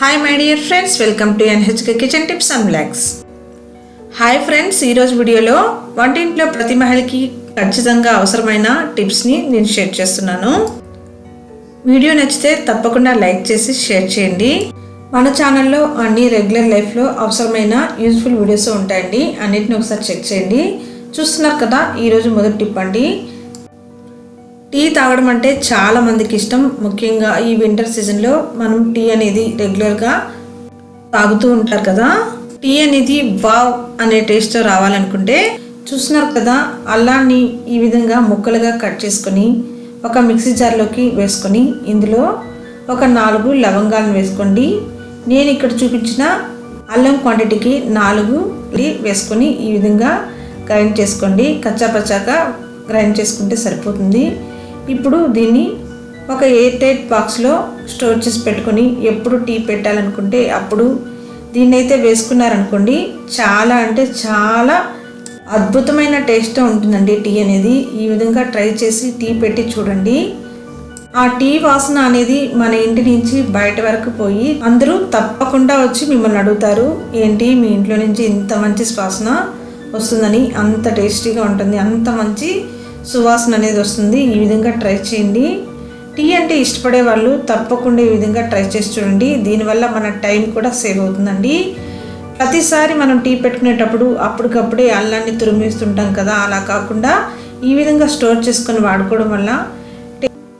Hi my dear friends welcome to NHK kitchen tips and blogs hi friends ఈరోజు వీడియోలో వంటింట్లో ప్రతి మహిళకి ఖచ్చితంగా అవసరమైన టిప్స్ని నేను షేర్ చేస్తున్నాను. వీడియో నచ్చితే తప్పకుండా లైక్ చేసి షేర్ చేయండి. మన ఛానల్లో అన్ని రెగ్యులర్ లైఫ్లో అవసరమైన యూజ్ఫుల్ వీడియోస్ ఉంటాయండి. అన్నిటిని ఒకసారి చెక్ చేయండి. చూస్తున్నారు కదా ఈరోజు మొదటి టిప్ అండి. టీ తాగడం అంటే చాలా మందికి ఇష్టం. ముఖ్యంగా ఈ వింటర్ సీజన్లో మనం టీ అనేది రెగ్యులర్గా తాగుతూ ఉంటారు కదా. టీ అనేది వావ్ అనే టేస్ట్ రావాలనుకుంటే చూస్తున్నారు కదా అల్లాన్ని ఈ విధంగా ముక్కలుగా కట్ చేసుకొని ఒక మిక్సీ జార్లోకి వేసుకొని ఇందులో ఒక నాలుగు లవంగాలను వేసుకోండి. నేను ఇక్కడ చూపించిన అల్లం క్వాంటిటీకి నాలుగు వేసుకొని ఈ విధంగా గ్రైండ్ చేసుకోండి. కచ్చాపచ్చాక గ్రైండ్ చేసుకుంటే సరిపోతుంది. ఇప్పుడు దీన్ని ఒక ఎయిర్ టైట్ బాక్స్లో స్టోర్ చేసి పెట్టుకొని ఎప్పుడు టీ పెట్టాలనుకుంటే అప్పుడు దీన్ని అయితే వేసుకున్నారనుకోండి చాలా అంటే చాలా అద్భుతమైన టేస్ట్ ఉంటుందండి టీ అనేది. ఈ విధంగా ట్రై చేసి టీ పెట్టి చూడండి. ఆ టీ వాసన అనేది మన ఇంటి నుంచి బయట వరకు పోయి అందరూ తప్పకుండా వచ్చి మిమ్మల్ని అడుగుతారు ఏంటి మీ ఇంట్లో నుంచి ఇంత మంచి వాసన వస్తుందని? అంత టేస్టీగా ఉంటుంది అంత మంచి సువాసన అనేది వస్తుంది. ఈ విధంగా ట్రై చేయండి. టీ అంటే ఇష్టపడే వాళ్ళు తప్పకుండా ఈ విధంగా ట్రై చేసి చూడండి. దీనివల్ల మన టైం కూడా సేవ్ అవుతుందండి. ప్రతిసారి మనం టీ పెట్టుకునేటప్పుడు అప్పటికప్పుడే అల్లాన్ని తురిమేస్తుంటాం కదా అలా కాకుండా ఈ విధంగా స్టోర్ చేసుకొని వాడుకోవడం వల్ల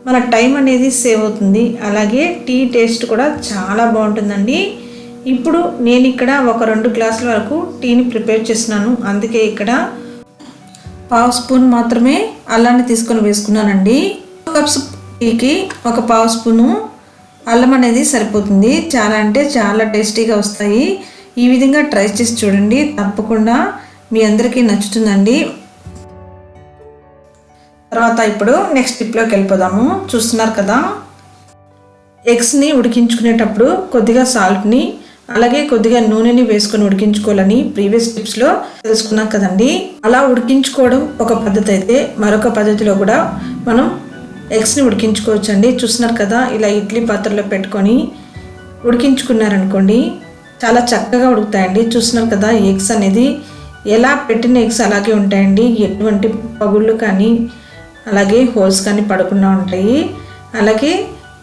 మన టైం అనేది సేవ్ అవుతుంది. అలాగే టీ టేస్ట్ కూడా చాలా బాగుంటుందండి. ఇప్పుడు నేను ఇక్కడ ఒక రెండు గ్లాసుల వరకు టీని ప్రిపేర్ చేస్తున్నాను. అందుకే ఇక్కడ పావు స్పూన్ మాత్రమే అల్లాన్ని తీసుకొని వేసుకున్నానండి. కప్స్ టీకి ఒక పావు స్పూను అల్లం అనేది సరిపోతుంది. చాలా అంటే చాలా టేస్టీగా వస్తాయి. ఈ విధంగా ట్రై చేసి చూడండి. తప్పకుండా మీ అందరికీ నచ్చుతుందండి. తర్వాత ఇప్పుడు నెక్స్ట్ టిప్లోకి వెళ్ళిపోదాము. చూస్తున్నారు కదా? ఎగ్స్ని ఉడికించుకునేటప్పుడు కొద్దిగా సాల్ట్ని అలాగే కొద్దిగా నూనెని వేసుకొని ఉడికించుకోవాలని ప్రీవియస్ టిప్స్లో తెలుసుకున్నాం కదండి. అలా ఉడికించుకోవడం ఒక పద్ధతి అయితే మరొక పద్ధతిలో కూడా మనం ఎగ్స్ని ఉడికించుకోవచ్చండి. చూస్తున్నారు కదా ఇలా ఇడ్లీ పాత్రలో పెట్టుకొని ఉడికించుకున్నారనుకోండి చాలా చక్కగా ఉడుకుతాయండి. చూస్తున్నారు కదా ఎగ్స్ అనేది ఎలా పెట్టిన ఎగ్స్ అలాగే ఉంటాయండి. ఎటువంటి పగుళ్ళు కానీ అలాగే హోల్స్ కానీ పడకుండా ఉంటాయి. అలాగే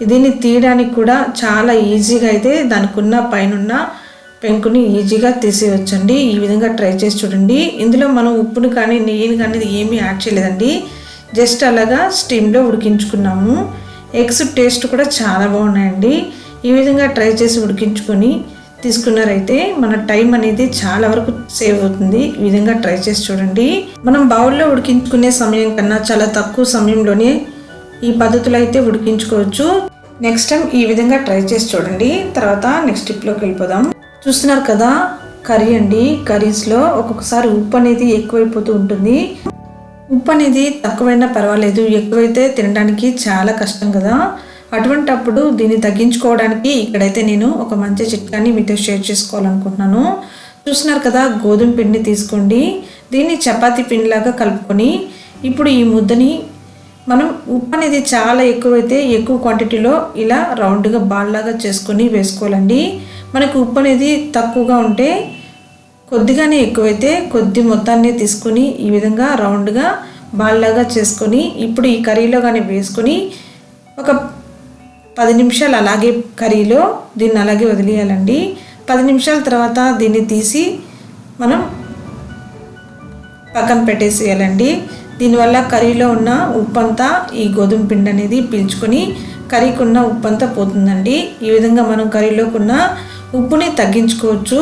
దీన్ని తీయడానికి కూడా చాలా ఈజీగా అయితే దానికి ఉన్న పైన పెంకుని ఈజీగా తీసేయొచ్చండి. ఈ విధంగా ట్రై చేసి చూడండి. ఇందులో మనం ఉప్పుని కానీ నెయ్యిని కానీ ఏమీ యాడ్ చేయలేదండి. జస్ట్ అలాగా స్టీమ్లో ఉడికించుకున్నాము. ఎగ్స్ టేస్ట్ కూడా చాలా బాగున్నాయండి. ఈ విధంగా ట్రై చేసి ఉడికించుకొని తీసుకున్నారైతే మన టైం అనేది చాలా వరకు సేవ్ అవుతుంది. ఈ విధంగా ట్రై చేసి చూడండి. మనం బౌల్లో ఉడికించుకునే సమయం కన్నా చాలా తక్కువ సమయంలోనే ఈ పద్ధతులు అయితే ఉడికించుకోవచ్చు. నెక్స్ట్ టైం ఈ విధంగా ట్రై చేసి చూడండి. తర్వాత నెక్స్ట్ టిప్లోకి వెళ్ళిపోదాం. చూస్తున్నారు కదా కర్రీ అండి. కర్రీస్లో ఒక్కొక్కసారి ఉప్పు అనేది ఎక్కువైపోతూ ఉంటుంది. ఉప్పు అనేది తక్కువైనా పర్వాలేదు. ఎక్కువైతే తినడానికి చాలా కష్టం కదా. అటువంటప్పుడు దీన్ని తగ్గించుకోవడానికి ఇక్కడైతే నేను ఒక మంచి చిట్కాని మీతో షేర్ చేసుకోవాలనుకుంటున్నాను. చూస్తున్నారు కదా గోధుమ పిండిని తీసుకోండి. దీన్ని చపాతీ పిండిలాగా కలుపుకొని ఇప్పుడు ఈ ముద్దని మనం ఉప్పు అనేది చాలా ఎక్కువైతే ఎక్కువ క్వాంటిటీలో ఇలా రౌండ్గా బాల్లాగా చేసుకొని వేసుకోవాలండి. మనకు ఉప్పు అనేది తక్కువగా ఉంటే కొద్దిగానే ఎక్కువైతే కొద్ది మొత్తాన్ని తీసుకొని ఈ విధంగా రౌండ్గా బాల్లాగా చేసుకొని ఇప్పుడు ఈ కర్రీలో కానీ వేసుకొని ఒక పది నిమిషాలు అలాగే కర్రీలో దీన్ని అలాగే వదిలేయాలండి. పది నిమిషాల తర్వాత దీన్ని తీసి మనం పక్కన పెట్టేసేయాలండి. దీనివల్ల కర్రీలో ఉన్న ఉప్పంతా ఈ గోధుమ పిండి అనేది పీల్చుకొని కర్రీకి ఉన్న ఉప్పు అంతా పోతుందండి. ఈ విధంగా మనం కర్రీలోకి ఉన్న ఉప్పుని తగ్గించుకోవచ్చు.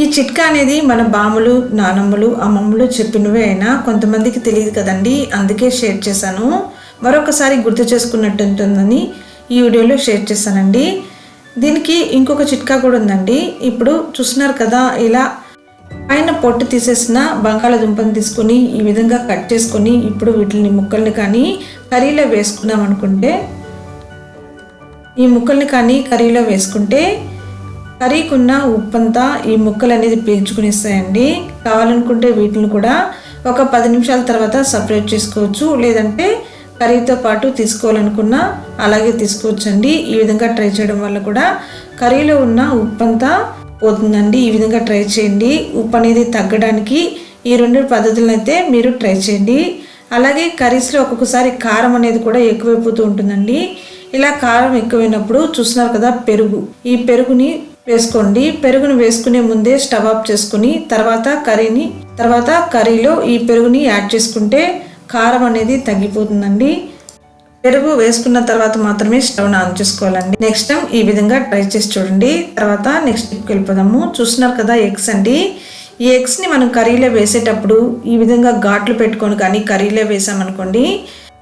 ఈ చిట్కా అనేది మన బాములు నానమ్మలు అమ్మమ్మలు చెప్పినవే అయినా కొంతమందికి తెలియదు కదండి. అందుకే షేర్ చేశాను. మరొకసారి గుర్తు చేసుకున్నట్టు ఉంటుందని ఈ వీడియోలో షేర్ చేశానండి. దీనికి ఇంకొక చిట్కా కూడా ఉందండి. ఇప్పుడు చూస్తున్నారు కదా ఇలా పైన పొట్టు తీసేసిన బంగాళాదుంపని తీసుకొని ఈ విధంగా కట్ చేసుకొని ఇప్పుడు వీటిని ముక్కల్ని కానీ కర్రీలో వేసుకున్నాం అనుకుంటే ఈ ముక్కల్ని కానీ కర్రీలో వేసుకుంటే కర్రీకున్న ఉప్పంతా ఈ ముక్కలు అనేది పీల్చుకునిస్తాయండి. కావాలనుకుంటే వీటిని కూడా ఒక పది నిమిషాల తర్వాత సపరేట్ చేసుకోవచ్చు. లేదంటే కర్రీతో పాటు తీసుకోవాలనుకున్నా అలాగే తీసుకోవచ్చండి. ఈ విధంగా ట్రై చేయడం వల్ల కూడా కర్రీలో ఉన్న ఉప్పంతా పోతుందండి. ఈ విధంగా ట్రై చేయండి. ఉప్పు అనేది తగ్గడానికి ఈ రెండు పద్ధతులను అయితే మీరు ట్రై చేయండి. అలాగే కర్రీస్లో ఒక్కొక్కసారి కారం అనేది కూడా ఎక్కువైపోతూ ఉంటుందండి. ఇలా కారం ఎక్కువైనప్పుడు చూస్తున్నారు కదా పెరుగు. ఈ పెరుగుని వేసుకోండి. పెరుగును వేసుకునే ముందే స్టవ్ ఆఫ్ చేసుకుని తర్వాత కర్రీని తర్వాత కర్రీలో ఈ పెరుగుని యాడ్ చేసుకుంటే కారం అనేది తగ్గిపోతుందండి. పెరుగు వేసుకున్న తర్వాత మాత్రమే స్టవ్ ఆన్ చేసుకోవాలండి. నెక్స్ట్ టైం ఈ విధంగా ట్రై చేసి చూడండి. తర్వాత నెక్స్ట్ స్టెప్కి వెళ్ళిపోదాము. చూస్తున్నారు కదా ఎగ్స్ అండి. ఈ ఎగ్స్ని మనం కర్రీలో వేసేటప్పుడు ఈ విధంగా ఘాట్లు పెట్టుకొని కానీ కర్రీలో వేసామనుకోండి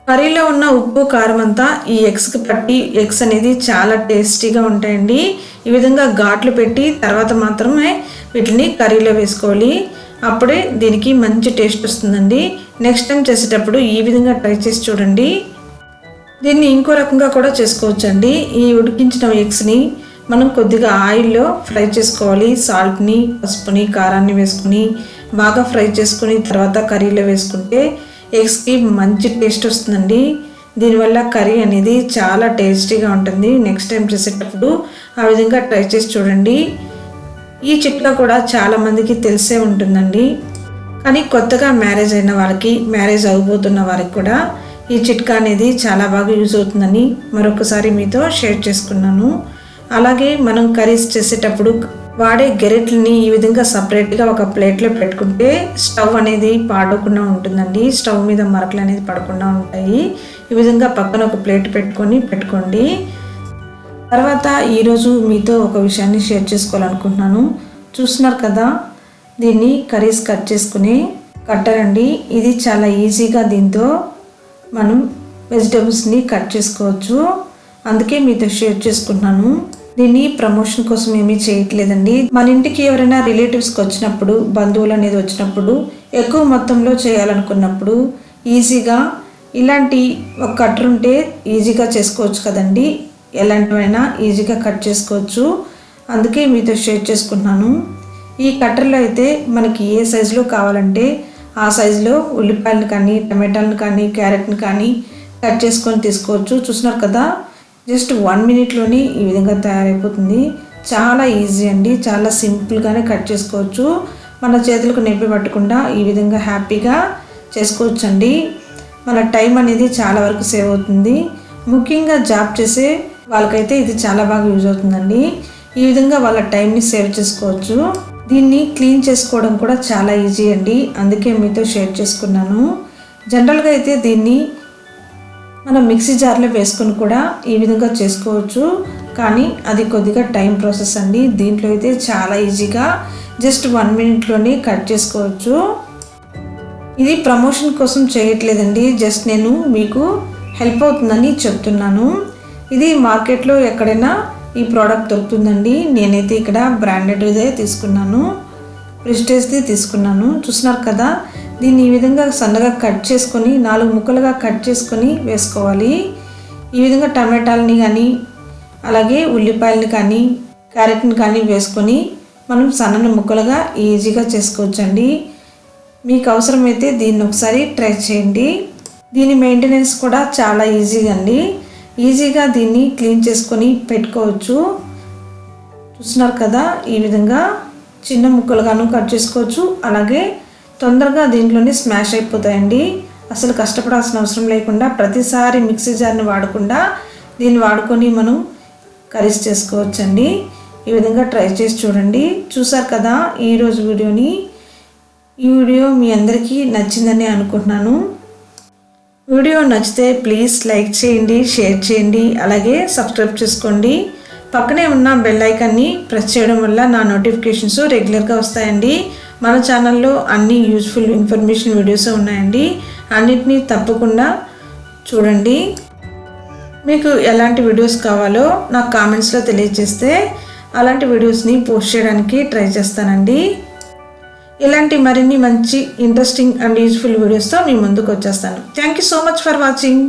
కర్రీలో ఉన్న ఉప్పు కారం అంతా ఈ ఎగ్స్కి పట్టి ఎగ్స్ అనేది చాలా టేస్టీగా ఉంటాయండి. ఈ విధంగా ఘాట్లు పెట్టి తర్వాత మాత్రమే వీటిని కర్రీలో వేసుకోవాలి. అప్పుడే దీనికి మంచి టేస్ట్ వస్తుందండి. నెక్స్ట్ టైం చేసేటప్పుడు ఈ విధంగా ట్రై చేసి చూడండి. దీన్ని ఇంకో రకంగా కూడా చేసుకోవచ్చండి. ఈ ఉడికించిన ఎగ్స్ని మనం కొద్దిగా ఆయిల్లో ఫ్రై చేసుకోవాలి. సాల్ట్ని పసుపుని కారాన్ని వేసుకుని బాగా ఫ్రై చేసుకుని తర్వాత కర్రీలో వేసుకుంటే ఎగ్స్కి మంచి టేస్ట్ వస్తుందండి. దీనివల్ల కర్రీ అనేది చాలా టేస్టీగా ఉంటుంది. నెక్స్ట్ టైం చేసేటప్పుడు ఆ విధంగా ట్రై చేసి చూడండి. ఈ చిట్కా కూడా చాలామందికి తెలిసే ఉంటుందండి. కానీ కొత్తగా మ్యారేజ్ అయిన వాళ్ళకి మ్యారేజ్ అవ్వబోతున్న వారికి కూడా ఈ చిట్కా అనేది చాలా బాగా యూజ్ అవుతుందని మరొకసారి మీతో షేర్ చేసుకున్నాను. అలాగే మనం కర్రీస్ చేసేటప్పుడు వాడే గెరెట్లని ఈ విధంగా సపరేట్గా ఒక ప్లేట్లో పెట్టుకుంటే స్టవ్ అనేది పాడకుండా ఉంటుందండి. స్టవ్ మీద మరకలు అనేది పడకుండా ఉంటాయి. ఈ విధంగా పక్కన ఒక ప్లేట్ పెట్టుకొని పెట్టుకోండి. తర్వాత ఈరోజు మీతో ఒక విషయాన్ని షేర్ చేసుకోవాలనుకుంటున్నాను. చూస్తున్నారు కదా దీన్ని కర్రీస్ కట్ చేసుకుని కట్టరండి. ఇది చాలా ఈజీగా దీంతో మనం వెజిటేబుల్స్ని కట్ చేసుకోవచ్చు. అందుకే మీతో షేర్ చేసుకుంటున్నాను దీన్ని ప్రమోషన్ కోసం ఏమీ చేయట్లేదండి. మన ఇంటికి ఎవరైనా రిలేటివ్స్కి వచ్చినప్పుడు బంధువులు అనేది వచ్చినప్పుడు ఎక్కువ మొత్తంలో చేయాలనుకున్నప్పుడు ఈజీగా ఇలాంటి ఒక కట్టర్ ఉంటే ఈజీగా చేసుకోవచ్చు కదండి. ఎలాంటివైనా ఈజీగా కట్ చేసుకోవచ్చు. అందుకే మీతో షేర్ చేసుకుంటున్నాను ఈ కట్టర్లో అయితే మనకి ఏ సైజులో కావాలంటే ఆ సైజులో ఉల్లిపాయలను కానీ టమాటాలను కానీ క్యారెట్ని కానీ కట్ చేసుకొని తీసుకోవచ్చు. చూసినారు కదా జస్ట్ వన్ మినిట్లోనే ఈ విధంగా తయారైపోతుంది. చాలా ఈజీ అండి చాలా సింపుల్గానే కట్ చేసుకోవచ్చు. మన చేతులకు నొప్పి పట్టకుండా ఈ విధంగా హ్యాపీగా చేసుకోవచ్చు అండి మన టైం అనేది చాలా వరకు సేవ్ అవుతుంది. ముఖ్యంగా జాబ్ చేసే వాళ్ళకైతే ఇది చాలా బాగా యూజ్ అవుతుందండి. ఈ విధంగా వాళ్ళ టైంని సేవ్ చేసుకోవచ్చు. దీన్ని క్లీన్ చేసుకోవడం కూడా చాలా ఈజీ అండి. అందుకే మీతో షేర్ చేసుకున్నాను. జనరల్గా అయితే దీన్ని మనం మిక్సీ జార్లో వేసుకొని కూడా ఈ విధంగా చేసుకోవచ్చు. కానీ అది కొద్దిగా టైం ప్రాసెస్ అండి. దీంట్లో అయితే చాలా ఈజీగా జస్ట్ వన్ మినిట్లోనే కట్ చేసుకోవచ్చు. ఇది ప్రమోషన్ కోసం చేయట్లేదండి. జస్ట్ నేను మీకు హెల్ప్ అవుతుందని చెప్తున్నాను. ఇది మార్కెట్లో ఎక్కడైనా ఈ ప్రోడక్ట్ దొరుకుతుందండి. నేనైతే ఇక్కడ బ్రాండెడ్దే తీసుకున్నాను. ప్రిస్టేజ్ది తీసుకున్నాను. చూస్తున్నారు కదా దీన్ని ఈ విధంగా సన్నగా కట్ చేసుకొని నాలుగు ముక్కలుగా కట్ చేసుకొని వేసుకోవాలి. ఈ విధంగా టమాటాలని కానీ అలాగే ఉల్లిపాయలని కానీ క్యారెట్ని కానీ వేసుకొని మనం సన్నని ముక్కలుగా ఈజీగా చేసుకోవచ్చండి. మీకు అవసరమైతే దీన్ని ఒకసారి ట్రై చేయండి. దీని మెయింటెనెన్స్ కూడా చాలా ఈజీగా అండి. ఈజీగా దీన్ని క్లీన్ చేసుకొని పెట్టుకోవచ్చు. చూస్తున్నారు కదా ఈ విధంగా చిన్న ముక్కలుగాను కట్ చేసుకోవచ్చు. అలాగే తొందరగా దీంట్లోనే స్మాష్ అయిపోతాయండి. అసలు కష్టపడాల్సిన అవసరం లేకుండా ప్రతిసారి మిక్సీ జార్ని వాడకుండా దీన్ని వాడుకొని మనం కర్రీస్ చేసుకోవచ్చండి. ఈ విధంగా ట్రై చేసి చూడండి. చూసారు కదా ఈరోజు వీడియోని. ఈ వీడియో మీ అందరికీ నచ్చిందని అనుకుంటున్నాను. వీడియో నచ్చితే ప్లీజ్ లైక్ చేయండి షేర్ చేయండి అలాగే సబ్స్క్రైబ్ చేసుకోండి. పక్కనే ఉన్న బెల్ ఐకాన్ని ప్రెస్ చేయడం వల్ల నా నోటిఫికేషన్స్ రెగ్యులర్గా వస్తాయండి. మన ఛానల్లో అన్ని యూస్ఫుల్ ఇన్ఫర్మేషన్ వీడియోస్ ఉన్నాయండి. అన్నిటినీ తప్పకుండా చూడండి. మీకు ఎలాంటి వీడియోస్ కావాలో నాకు కామెంట్స్లో తెలియజేస్తే అలాంటి వీడియోస్ని పోస్ట్ చేయడానికి ట్రై చేస్తానండి. ఇలాంటి మరిన్ని మంచి ఇంట్రెస్టింగ్ అండ్ యూజ్ఫుల్ వీడియోస్తో మీ ముందుకు వచ్చేస్తాను. Thank you so much for watching